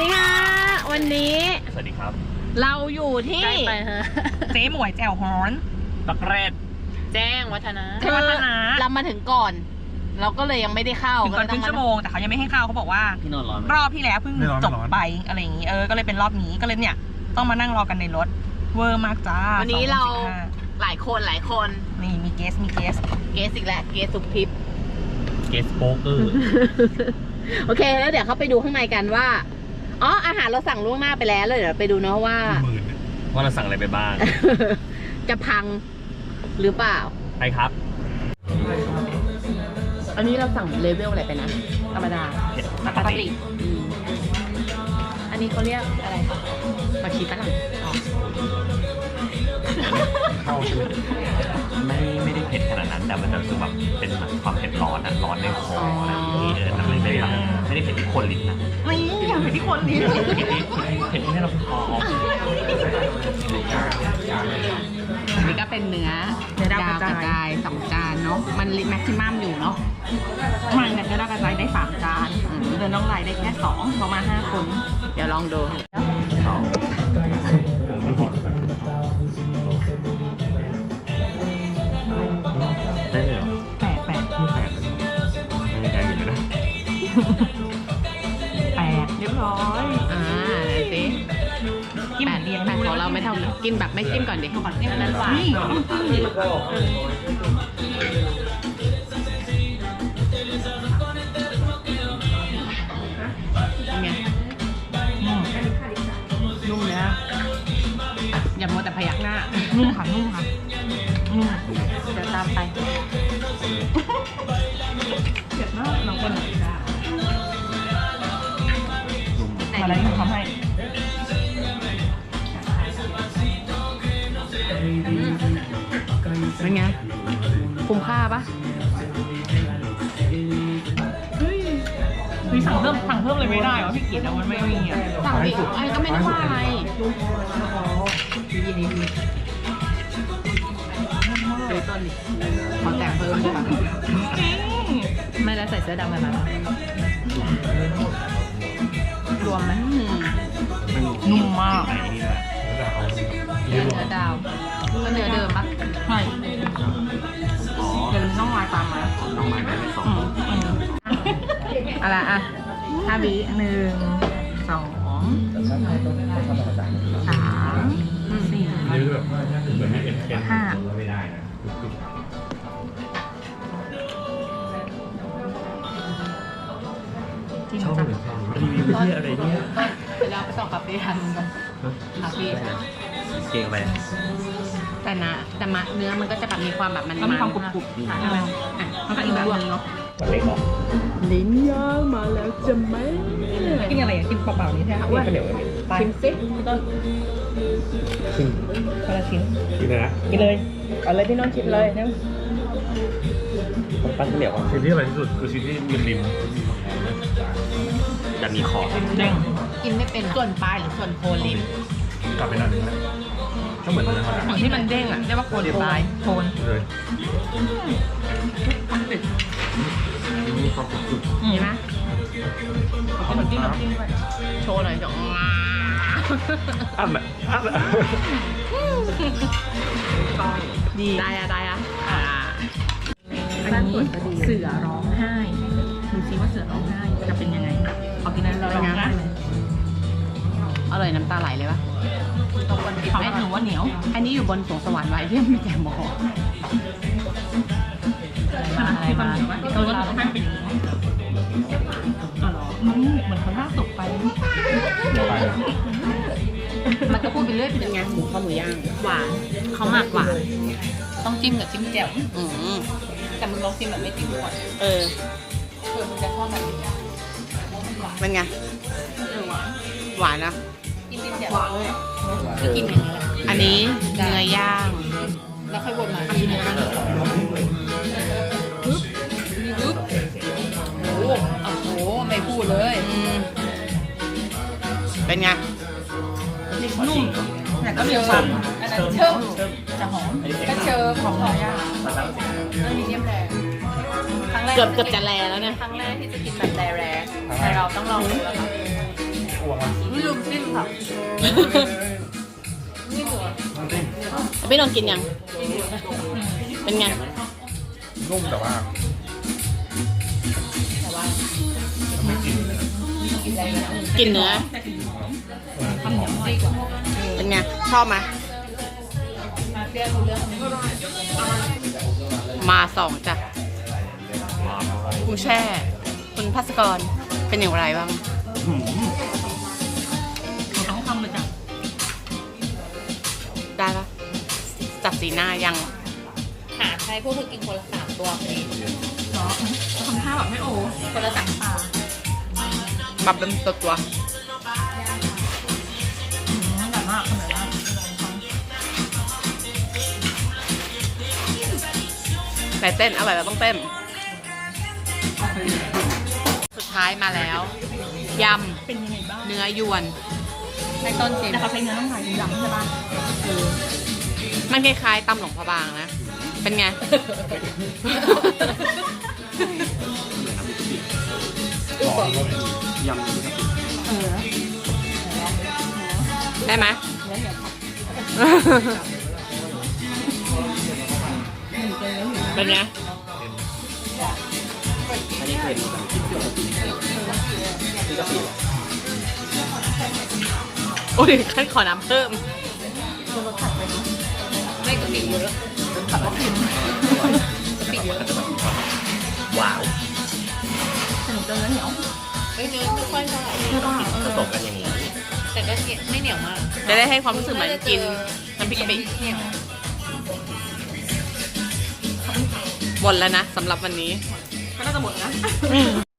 ดีค่ะ วันนี้สวัสดีครับ เราอยู่ที่ใกล้ไปฮะเจ๊หมวยแจ่วฮ้อนตักแรดแจ้งวัฒนะเทวัฒนะเรามาถึงก่อน เราก็เลยยังไม่ได้เข้าถึงก่อนครึ่งชั่วโมงแต่เขายังไม่ให้เข้าเขาบอกว่า พี่นอนร้อนไหมรอบที่แล้วเพิ่งไม่ร้อนจบไม่ร้อน ไปอะไรอย่างนี้เออก็เลยเป็นรอบนี้ก็เลยเนี่ย ต้องมานั่งรอกันในรถ เวอร์มากจ้าวันนี้เราสองโมงสิบห้าหลายคนหลายคนนี่มีเกสมีเกสเกสอีกแล้วเกสสุกทิพย์เกสโป๊กเกอร์โอเค แล้วเดี๋ยวเขาไปดูข้างในกันว่า อ๋ออาหารเราสั่งล่วงหน้าไปแล้วเลยเดี๋ยวไปดูเนาะว่า หมื่นเนี่ยว่าเราสั่งอะไรไปบ้าง จะพังหรือเปล่า ไปครับ อันนี้เราสั่งเลเวลอะไรไปนะธรรมดาเผ็ดปกติ อืมอันนี้เขาเรียกอะไรคะผักชีฝรั่งอ๋อเข้าใช่ไหมไม่ไม่ได้เผ็ดขนาดนั้นแต่มันจะรู้สึกแบบเป็นแบบความเผ็ดร้อนอะร้อนในคออะไรอย่างนี้เออแต่ไม่ได้แบบ ไม่ได้เผ็ดที่คนลิ้นนะนี่อย่างเป็นที่คนนี้เผ็ดที่เผ็ดที่ให้เราคอออกอันนี้ก็เป็นเนื้อเนื้อดาวดาวกกระระจายจายสองจานเนาะ มันลิแม็กซิมัมอยู่เนาะมันเนี่ยจะได้กระจายได้สามจานเดินน้องไลน์ได้แค่สองเรามาห้าคน เดี๋ยวลองดูได้ เราไม่เท่ากันกินแบบไม่จิ้มก่อนดิก่อนเนี่ยนั้นหวานนี่เป็นไงอืมนุ่มเลยนะอย่ามัวแต่พยักหน้านุ่มค่ะนุ่มค่ะนุ่มเดี๋ยวตามไปเผ็ดมากน้องคนนุ่มมาแล้วที่ทำให้ เป็นไง คุ้มค่าปะพี่สั่งเพิ่มสั่งเพิ่มเลยไม่ได้เหรอพี่กิตอะมันไม่มีอะสั่งดิไอ้ก็ไม่ได้ว่าอะไรซื้อต้นดิขอแต่งเพิ่มด้วยจริงไม่แล้วใส่เสื้อดำมาไหมรวมไหมอืมนุ่มมากไปนี่แหละเนื้อเนื้อดาว ก็เนื้อเดิมปะใช่อ๋อเดี๋ยวน้องลายตามมาต้องมาได้เลยสองอืมอืมอะไรอะห้าวิหนึ่งสองสามสี่นี่แบบเหมือนไม่เป็นเค็มห้าไม่ได้นะจริงชอบจังเหมือนกันรีวิวที่อะไรเนี่ยเดี๋ยวเราไปส่องคาเฟ่ทันกันคาเฟ่เก่งไป แต่นะแต่มะเนื้อมันก็จะแบบมีความแบบมันมันมีความกรุบกรุบใช่ใช่ไหมอะมันก็อีกแบบนึงเนาะวันเล็กเหรอลิ้นย่างมาแล้วจะไหมกินอะไรอะกินเปล่าๆนี่แท้อ้วนข้าวเหนียวเลยไปชิมซิพี่ต้นซึ่งคนละชิ้นกินเลยนะกินเลยเอาเลยพี่น้องชิมเลยเนี่ยผมปั้นข้าวเหนียวอะชิ้นที่อร่อยที่สุดคือชิ้นที่ริมริมจะมีขอเด้งกินไม่เป็นส่วนปลายหรือส่วนโคนลิ้นๆกลับไปนานนึงแล้วก็ เหมือนเนื้อเขาส่วนที่มันเด้งอะเรียกว่าโคนหรือปลายโคนเลยมีความกรุบอืมเห็นไหมเอาน้ำจิ้มน้ำจิ้มด้วยโชว์หน่อยจ้ะๆอันแบบอันแบบดีได้อะได้อะอ่าอันนี้เสือร้องไห้ดูซิว่าเสือร้องไห้จะเป็นยังไงเอากินนั้นเราร้องไห้เลยอ ร่อยน้ำตาไหลเลยปะตรงบนเขาหนูว่าเหนียว อันนี้อยู่บนสวงสวรรค์ไว้ที่มีแกมออะไรมาเออเราให้เป็นอ๋อเหรอมันเหมือนเขาลากตกไปมันก็พูดไปเรื่อยเป็นไงหมูข้าวหมูย่างหวานเขาหมักหวานต้องจิ้มกับจิ้มแจ่วอืมแต่มึงลองจิ้มแบบไม่จิ้มก่อนเออเผื่อมึงจะชอบแบบนี้เป็นไงหวานนะ จิ้มจิ้มแจ่วก็กินอย่างนี้แหละอันนี้เนื้อย่างแล้วค่อยวนมาอีกนะปึ๊บปึ๊บโอ้โหโอ้โหไม่พูดเลยอืมเป็นไงนุ่มแต่ก็มีความอันนั้นเชิมจะหอมก็เชิมของหอยอะเรื่องมีเดียมแรงครั้งแรกเกือบเกือบจะแลแล้วเนี่ยครั้งแรกที่จะกินแบบแรแรแต่เราต้องลองดูแล้วค่ะ อ้วกอะไม่ลืมจิ้มค่ะพี่นนท์กินยัง เป็นไง นุ่มแต่ว่าไม่กลิ่นเลยนะกินเนื้อ เป็นไง ชอบไหมมาสองจ้ะคุณแช่ คุณพัสกรเป็นอย่างไรบ้างต้อง สีหน้ายังหาใช้พวกเธอกินคนละสามตัวพอดีเนาะจะทำท่าแบบไม่โอ้คนละสามปลาปรับเป็นตัวตัวอืมอร่อยมากอร่อยมากไหนเต้นอร่อยแล้วต้องเต้น สุดท้ายมาแล้ว ยเป็นยังไงบ้างำเนื้อยวน ในต้นเจมแต่เขาใช้เนื้อน้ำลายดำใช่ปะเออ มันคล้ายๆตำหลวงพระบางนะ เป็นไงเออได้ไหมเป็นไงโอ้ยขั้นขอน้ำเพิ่ม ไม่กะปิเยอะกะปิเยอะว้าวแต่หนูเจอเนื้อเหนียวเฮ้ยเนื้อไม่ค่อยเท่าไหร่ใช่ป่ะเอผอสมกันอย่างนี้แต่ก็ไม่เหนียวมากจะได้ให้ความรู้สึกเหมือนกินน้ำพริกกะปิเหนียวหมดแล้วนะสำหรับวันนี้ก็น่าจะหมดนะ